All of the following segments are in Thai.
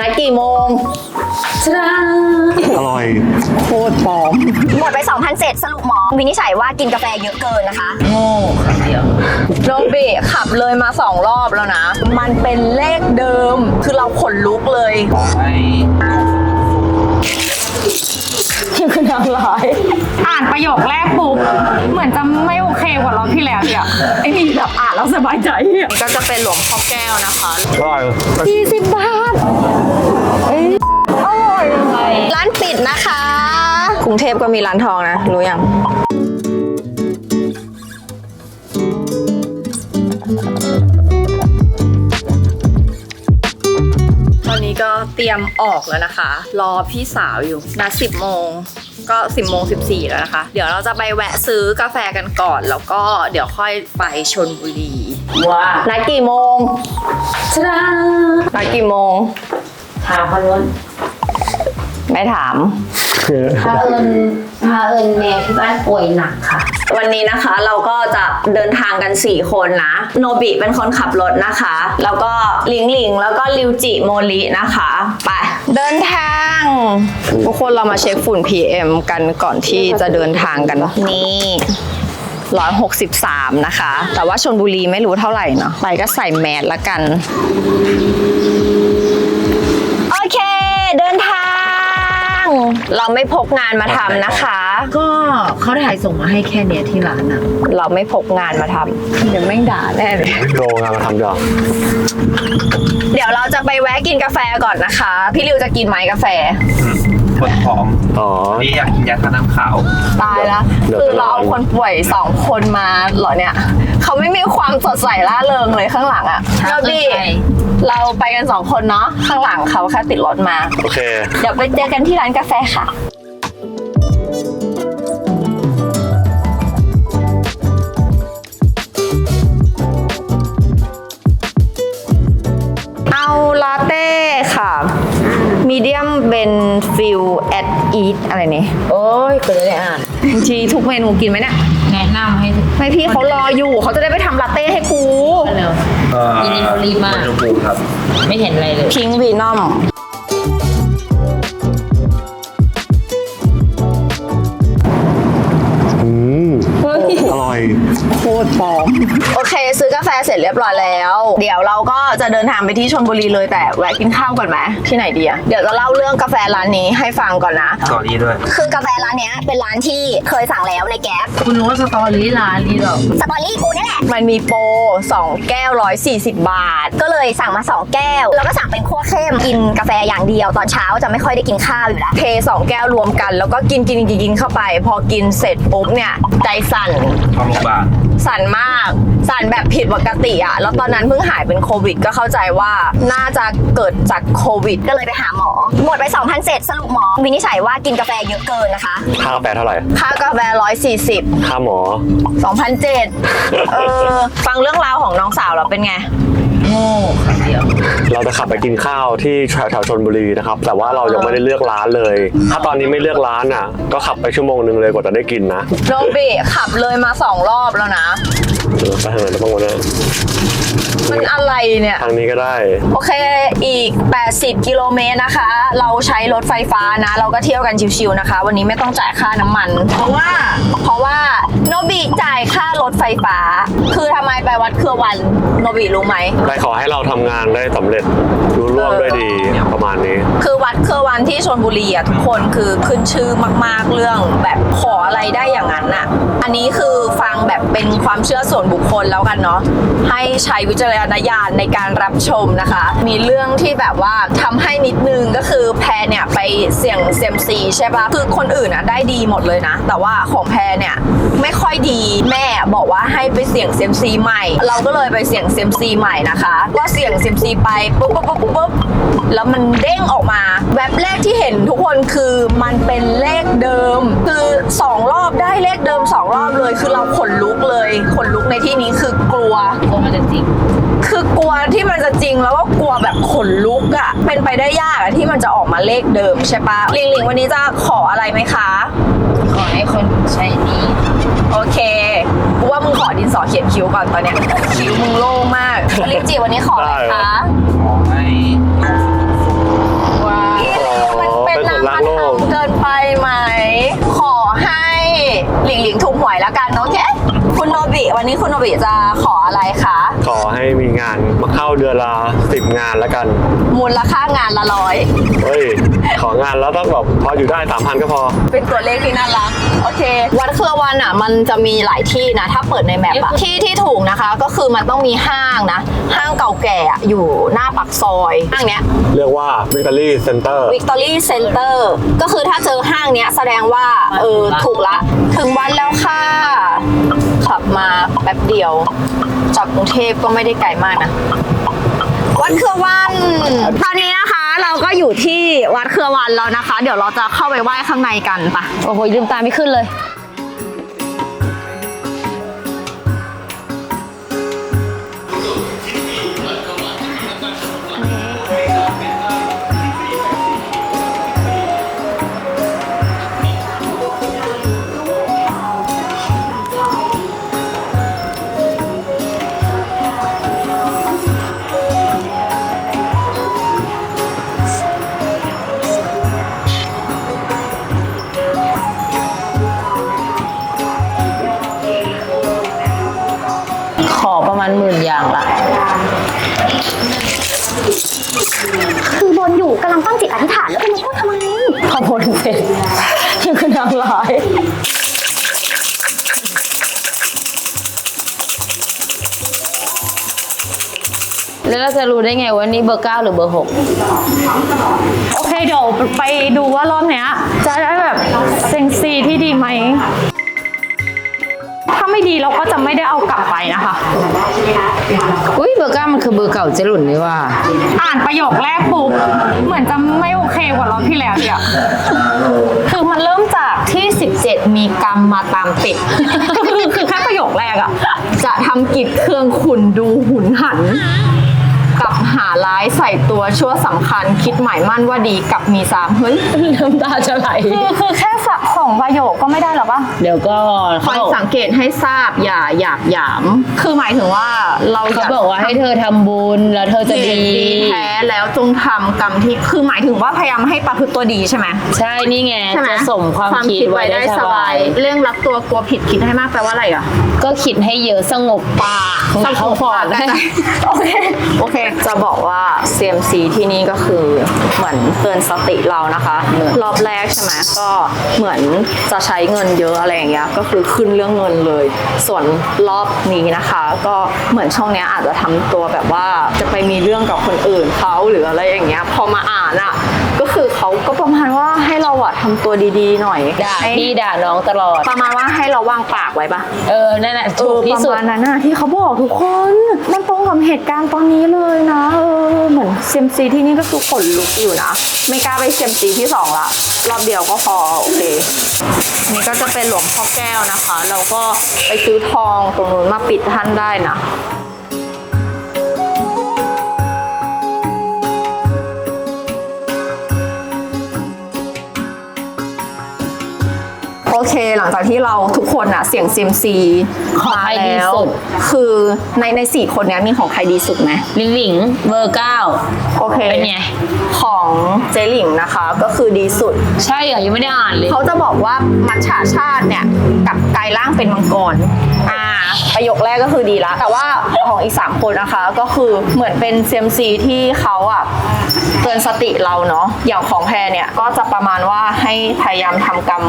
นัดกี่โมงอร่อยโคตรปลอม หมดไป2,000เสร็จสรุปหมอวินิจฉัยว่ากินกาแฟเยอะเกินนะคะโนบิขับเลยมาสองรอบแล้วนะ มันเป็นเลขเดิม คือเราขนลุกเลยคื นางร้าย อ่านประโยคแรกปุ๊บเหมือนจะไม่โอเคกว่ารอบที่แล้วเนี่ยไอ้นี่แบบอ่านแล้วสบายใจอะก็จะเป็นหลวงพ่อแก้วนะคะ อร่อย40บาทอร่อยร้านปิดนะคะ กรุงเทพก็มีร้านทองนะ รู้ยัง ตอนนี้ก็เตรียมออกแล้วนะคะ รอพี่สาวอยู่นัด10โมง ก็ 10โมง14 แล้วนะคะ เดี๋ยวเราจะไปแวะซื้อกาแฟกันก่อน แล้วก็เดี๋ยวค่อยไปชนบุรีว้านัดกี่โมงชนะนัดกี่โมง ถามเขาล้วนไม่ถามพาเอิญพาเอิญแม่ที่บ้านป่วยหนักค่ะ วันนี้นะคะเราก็จะเดินทางกัน 4 คนนะ โนบิเป็นคนขับรถนะคะ แล้วก็ลิงลิงแล้วก็ริวจิโมรินะคะ ไป เดินทาง ทุกคนเรามาเช็คฝุ่น PM กันก่อนที่จะเดินทางกันนี่163นะคะ แต่ว่าชนบุรีไม่รู้เท่าไหร่เนาะไปก็ใส่แมสละกัน โอเค เดินทาง เราไม่พกงานมาทำนะคะ ก็เขาถ่ายส่งมาให้แค่เนี้ยที่ร้านอะเราไม่พกงานมาทำเดี๋ยวไม่งด่าแน่เลยโดงานมาทำดีกว่าเดี๋ยวเราจะไปแวะกินกาแฟก่อนนะคะ พี่ริวจะกินไหมกาแฟ ปวดท้องอ๋อ นี่อยากกินยาทาน้ำขาว ตายแล้วเดี๋ยว คือจะลองเราเอาคนป่วยสองคนมาเหรอเนี่ย เขาไม่มีความสดใสล่าเริงเลยข้างหลังอะครับเราดีไม่ไปเราไปกันสองคนเนาะข้างหลังเขาแค่ติดรถมา โอเค เดี๋ยวไปเจอกันที่ร้านกาแฟค่ะ โอ้ยก็เลยได้อ่านบางทีทุกเมนูกินไหมเนี่ยแนะนำให้ไม่พี่เขารออยู่เขาจะได้ไปทำลาเต้ให้กูเร็วยินดีเขารีบมากอุณหภูมิครับ ไม่เห็นอะไรเลย พิงวีนอมอืมอร่อย โคตรปลอม โอเค ซื้อกาแฟเสร็จเรียบร้อยแล้วเดี๋ยวเราก็ จะเดินทางไปที่ชลบุรีเลยแต่แวะกินข้าวก่อนไหมที่ไหนดีอะเดี๋ยวจะเล่าเรื่องกาแฟร้านนี้ให้ฟังก่อนนะสอรี่ด้วย คือกาแฟร้านเนี้ยเป็นร้านที่เคยสั่งแล้วในแก๊ปคุณรู้ว่าสตอรี่ร้านนี้หรอ สตอรี่กูนี่แหละ มันมีโปร2 แก้ว 140 บาท ก็เลยสั่งมา 2 แก้ว แล้วก็สั่งเป็นคั่วเข้มกินกาแฟอย่างเดียวตอนเช้าจะไม่ค่อยได้กินข้าวอยู่แล้วเท2 แก้วรวมกัน แล้วก็กินกินกินกินเข้าไป พอกินเสร็จปุ๊บเนี่ยใจสั่น เข้าโรงพยาบาล สั่นมาก สั่นแบบผิดปกติอะแล้วตอนนั้นเพิ่งหายเป็นโควิด ก็เข้าใจว่าน่าจะเกิดจากโควิด ก็เลยไปหาหมอ หมดไป2,000เสร็จสรุปหมอ วินิจฉัยว่ากินกาแฟเยอะเกินนะคะ ค่ากาแฟเท่าไหร่ ค่ากาแฟ140 ค่าหมอ 2,007เออ ฟังเรื่องราวของน้องสาวเราเป็นไง โง่คนเดียว เราจะขับไปกินข้าวที่แถวๆชนบุรีนะครับ แต่ว่าเรายังไม่ได้เลือกร้านเลย ถ้าตอนนี้ไม่เลือกร้านอะ ก็ขับไปชั่วโมงหนึ่งเลยกว่าจะได้กินนะโรบิขับเลยมาสองรอบแล้วนะเออไปทางไหนบ้างวะเนี่ย มันอะไรเนี่ย ทางนี้ก็ได้ โอเค อีก 80 กิโลเมตรนะคะ เราใช้รถไฟฟ้านะ เราก็เที่ยวกันชิวๆนะคะ วันนี้ไม่ต้องจ่ายค่าน้ำมัน เพราะว่า เพราะว่าโนบิจ่ายค่ารถไฟฟ้า คือทำไมไปวัดเครือวันโนบิรู้ไหม ได้ขอให้เราทำงานได้สำเร็จรู้ร่วมด้วยดีประมาณนี้ คือวัดเครือวันที่ชนบุรีอะทุกคนคือขึ้นชื่อมากๆเรื่องแบบขออะไรได้อย่างนั้นน่ะ อันนี้คือฟังแบบเป็นความเชื่อส่วนบุคคลแล้วกันเนาะให้ใช้วิจารณญาณในการรับชมนะคะ มีเรื่องที่แบบว่าทำให้นิดนึงก็คือแพรเนี่ยไปเสี่ยงเซียมซีใช่ปะคือคนอื่นอะได้ดีหมดเลยนะ แต่ว่าของแพรเนี่ยไม่ค่อยดีแม่บอกว่าให้ไปเสี่ยงเซียมซีใหม่ เราก็เลยไปเสี่ยงเซียมซีใหม่นะคะ ก็เสี่ยงเซียมซีไปปุ๊บปุ๊บปุ๊บปุ๊บแล้วมันเด้งออกมา แว็บแรกที่เห็นทุกคนคือมันเป็นเลขเดิม คือสองรอบได้เลขเดิมสองรอบเลย คือเราขนลุกเลยขนลุกในที่นี้คือกลัวก็มันจะจริง ลัวที่มันจะจริงแล้วก็กลัวแบบขนลุกอะเป็นไปได้ยากที่มันจะออกมาเลขเดิมใช่ปะลิงลิงวันนี้จะขออะไรไหมคะ ขอให้คนใช้นี้โอเคกูว่ามึงขอดินสอเขียนคิ้วก่อนตอนเนี้ยคิ้วมึงโล่งมากลิงจีวันนี้ขออะไรคะขอให้ว้าวมัเป็นนางพันธรเกินไปไหม ขอให้หลิงหลิงถูกหวยแล้วกัน คุณโนบิจะขออะไรคะขอให้มีงานมาเข้าเดือนละสิบงานแล้วกัน มูลค่างานละร้อยเฮ้ยของานแล้วต้องแบบพออยู่ได้สามพันก็พอ เป็นตัวเลขที่น่ารักโอเค วัดเครือวันอะ มันจะมีหลายที่นะ ถ้าเปิดในแมปอะที่ที่ถูกนะคะ ก็คือมันต้องมีห้างนะ ห้างเก่าแก่อะอยู่หน้าปากซอยห้างเนี้ย เรียกว่า Victory Center Victory Center ก็คือถ้าเจอห้างเนี้ยแสดงว่า เออ ถูกละ ถึงวันแล้ว ค่ะ ขับมาแป๊บเดียว จากกรุงเทพก็ไม่ได้ไกลมากนะ วัดเครือวัน ตอนนี้นะคะ เราก็อยู่ที่วัดเครือวันแล้วนะคะ เดี๋ยวเราจะเข้าไปไหว้ข้างในกันปะโอ้โหลืมตาไม่ขึ้นเลย จิตอธิษฐานแล้วคุณมาพูดทำไมขอบนเสร็จยังคือนางร้ายแล้วเราจะรู้ได้ไงว่านี่เบอร์เก้าหรือเบอร์หกโอเคเดี๋ยวไปดูว่ารอบเนี้ย จะได้แบบเซ็งซีที่ดีไหม ไม่ดีเราก็จะไม่ได้เอากลับไปนะคะอุ้ยเบอร์เก้ามันคือเบอร์เก่าเจรุนนี่ว่า อ่านประโยคแรกปุ๊บเหมือนจะไม่โอเคกว่ารอบที่แล้วเนี่ยคือมันเริ่มจากที่ 17 มีกรรมมาตามติดคือคือแค่ประโยคแรกอะจะทำกิจเครื่องขุนดูหุนหันกับหาร้ายใส่ตัวชั่วสำคัญคิดหมายมั่นว่าดีกับมีสามเฮ้ยน้ำตาจะไหลคือคือแค่ สะของประโยคก็ไม่ได้หรอปะเดี๋ยวก็คอยสังเกตให้ทราบอย่าอยากหยาม คือหมายถึงว่าเราเขาบอกว่าให้เธอทำบุญแล้วเธอจะจะดีดีแท้แล้วจงทำกรรมที่คือหมายถึงว่าพยายามให้ประพฤติตัวดีใช่ไหมใช่นี่ไงใช่ไหมจะสมความคิดไว้ได้สบาย เรื่องรักตัวกลัวผิดคิดให้มากแปลว่าอะไรอะ ก็คิดให้เยอะสงบปากสงบปากได้โอเคโอเค จะบอกว่า CMC ที่นี่ก็คือเหมือนเตือนสติเรานะคะ รอบแรกใช่ไหมก็เหมือนจะใช้เงินเยอะอะไรอย่างเงี้ยก็คือขึ้นเรื่องเงินเลย ส่วนรอบนี้นะคะ ก็เหมือนช่องเนี้ยอาจจะทำตัวแบบว่าจะไปมีเรื่องกับคนอื่นเขาหรืออะไรอย่างเงี้ยพอมาอ่านอะก็คือเขาก็ประ เราอะทำตัวดีๆหน่อยด่าให้พี่ด่าน้องตลอด ประมาณว่าให้เราวางปากไว้ปะเออ นั่นแหละเอถูอกที่สุปด ระมาณนั้นน่ะที่เขาบอกทุกคน มันตรงกับเหตุการณ์ตอนนี้เลยนะ เออเหมือนเซมซีที่นี่ก็คือขนลุกอยู่นะ ไม่กล้าไปเซมซีที่สองละรอบเดียวก็พอโอเค นี่ก็จะเป็นหลวงพ่อแก้วนะคะ เราก็ไปซื้อทองตรงนู้นมาปิดท่านได้นะ เค หลังจากที่เราทุกคนอะเสี่ยงเซียมซีของใครดีแล้วสุด คือในในสี่คนเนี้ยมีของใครดีสุดไหมลิงหลิงเบอร์เก้าโอเคเป็นไงของเจหลิงนะคะก็คือดีสุด ใช่เหรอยังไม่ได้อ่านเลยเขาจะบอกว่ามัจฉาชาติเนี่ยกับกายร่างเป็นมังกรอ่าประโยคแรกก็คือดีละแต่ว่าของอีก3คนนะคะก็คือเหมือนเป็นเซียมซีที่เขาอะ เตือนสติเราเนาะอย่างของแพรเนี่ยก็จะประมาณว่าให้พยายามทำกรรม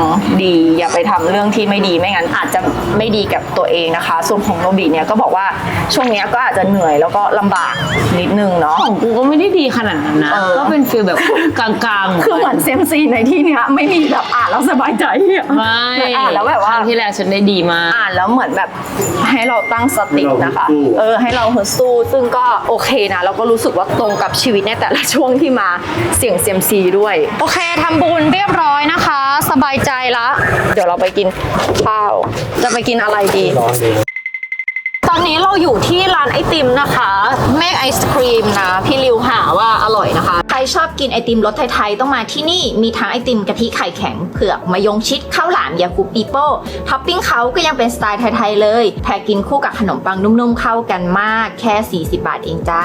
ดี อย่าไปทำเรื่องที่ไม่ดีไม่งั้นอาจจะไม่ดีกับตัวเองนะคะ ส่วนของโนบิเนี่ยก็บอกว่าช่วงเนี้ยก็อาจจะเหนื่อยแล้วก็ลำบากนิดนึงเนาะของกูก็ไม่ได้ดีขนาดนั้นนะเออก็เป็นฟีลแบบกลางๆคือเหมือนเซยมซีในที่เนี้ยไม่มีแบบอ่านแล้วสบายใจอะไม่เหมือนอ่านแล้วแบบว่าครั้งที่แล้วฉันได้ดีมากอ่านแล้วเหมือนแบบให้เราตั้งสตินะคะ เออให้เราฮึดสู้ซึ่งก็โอเคนะแล้วก็รู้สึกว่าตรงกับชีวิตในแต่ละช่วงที่มาเสี่ยงเซียมซีด้วย โอเคทำบุญเรียบร้อยนะคะ สบายใจละ เดี๋ยวเราไปกินข้าว จะไปกินอะไรดีตอนนี้เราอยู่ที่ร้านไอติมนะคะเมฆไอศครีมนะพี่ริวหาว่าอร่อยนะคะ ใครชอบกินไอติมรสไทยๆ ต้องมาที่นี่มีทั้งไอติมกะทิไข่แข็งเผือกมะยงชิดข้าวหลามยาคูปีโป้ท็อปปิ้งเขาก็ยังเป็นสไตล์ไทยๆเลยแพรกินคู่กับขนมปังนุ่มๆเข้ากันมากแค่ 40 บาทเองจ้า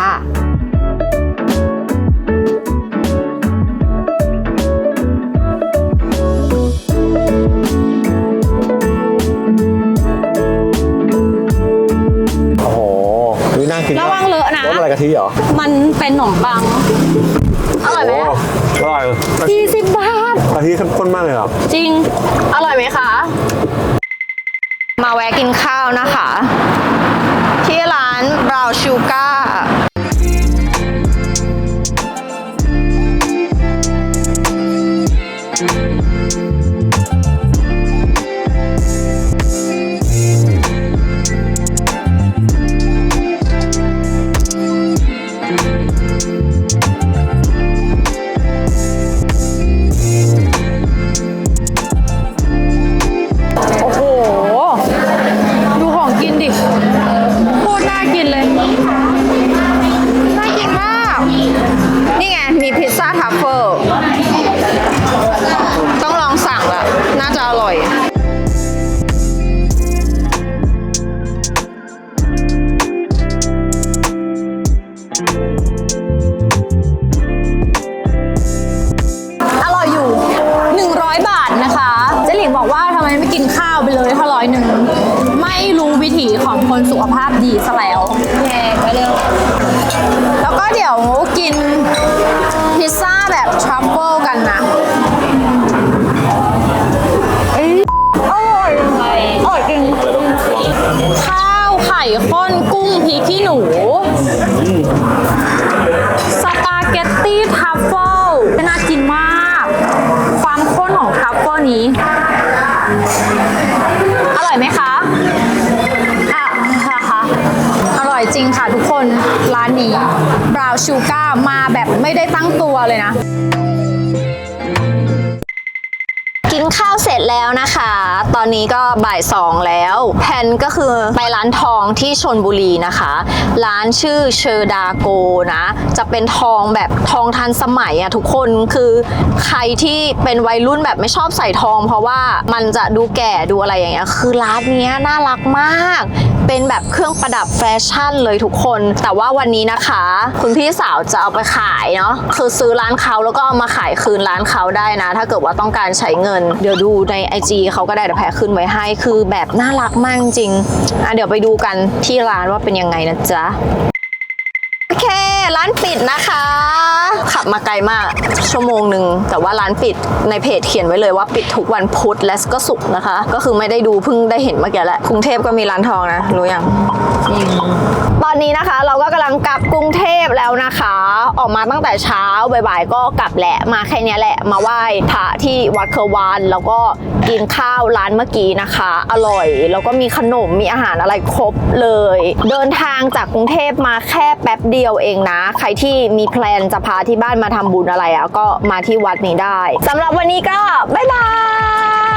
กินเลย น่ากินมาก นี่ไง มีพิซซ่าทัฟเฟิล ต้องลองสั่งละ น่าจะอร่อยอร่อยอยู่100 บาทนะคะ เจ๊หลิงบอกว่าทำไมไม่กินข้าวไปเลยถ้าร้อยหนึ่ง ของคนสุขภาพดีซะแล้วแย่ไปเร็ว แล้วก็เดี๋ยวกินพิซซ่าแบบทรัฟเฟิลกันนะเอ้ยอร่อยอร่อยจริงข้าวไข่ข้นกุ้งพริกขี้หนู สปาเกตตี้ทัฟเฟิลน่ากินมาก ความข้นของทัฟเฟิลนี้ อร่อยไหมคะ จริงค่ะทุกคนร้านนี้บราวชูการ์มาแบบไม่ได้ตั้งตัวเลยนะ กินข้าวเสร็จแล้วนะคะ ตอนนี้ก็บ่ายสองแล้วแผนก็คือไปร้านทองที่ชนบุรีนะคะ ร้านชื่อเชอร์ดาโกนะ จะเป็นทองแบบทองทันสมัยอะทุกคนคือใครที่เป็นวัยรุ่นแบบไม่ชอบใส่ทอง เพราะว่ามันจะดูแก่ดูอะไรอย่างเงี้ยคือร้านเนี้ยน่ารักมาก เป็นแบบเครื่องประดับแฟชั่นเลยทุกคน แต่ว่าวันนี้นะคะ คุณพี่สาวจะเอาไปขายเนาะคือซื้อร้านเขาแล้วก็เอามาขายคืนร้านเขาได้นะ ถ้าเกิดว่าต้องการใช้เงิน เดี๋ยวดูใน IG เขาก็ได้เดี๋ยวแพรขึ้นไว้ให้ คือแบบน่ารักมากจริงอะเดี๋ยวไปดูกันที่ร้านว่าเป็นยังไงนะจ๊ะ โอเค ร้านปิดนะคะ ขับมาไกลมากชั่วโมงหนึ่งแต่ว่าร้านปิดในเพจเขียนไว้เลยว่าปิดทุกวันพุธและก็ศุกร์นะคะ ก็คือไม่ได้ดูเพิ่งได้เห็นเมื่อกี้แหละกรุงเทพก็มีร้านทองนะรู้ยังตอนนี้นะคะเราก็กำลังกลับกรุงเทพแล้วนะคะ ออกมาตั้งแต่เช้าบ่ายๆก็กลับแหละมาแค่นี้แหละมาไหว้พระที่วัดเคอร์วานแล้วก็ กินข้าวร้านเมื่อกี้นะคะ อร่อย แล้วก็มีขนมมีอาหารอะไรครบเลย เดินทางจากกรุงเทพมาแค่แป๊บเดียวเองนะ ใครที่มีแพลนจะพาที่บ้านมาทำบุญอะไรอะก็มาที่วัดนี้ได้สำหรับวันนี้ก็บ๊ายบาย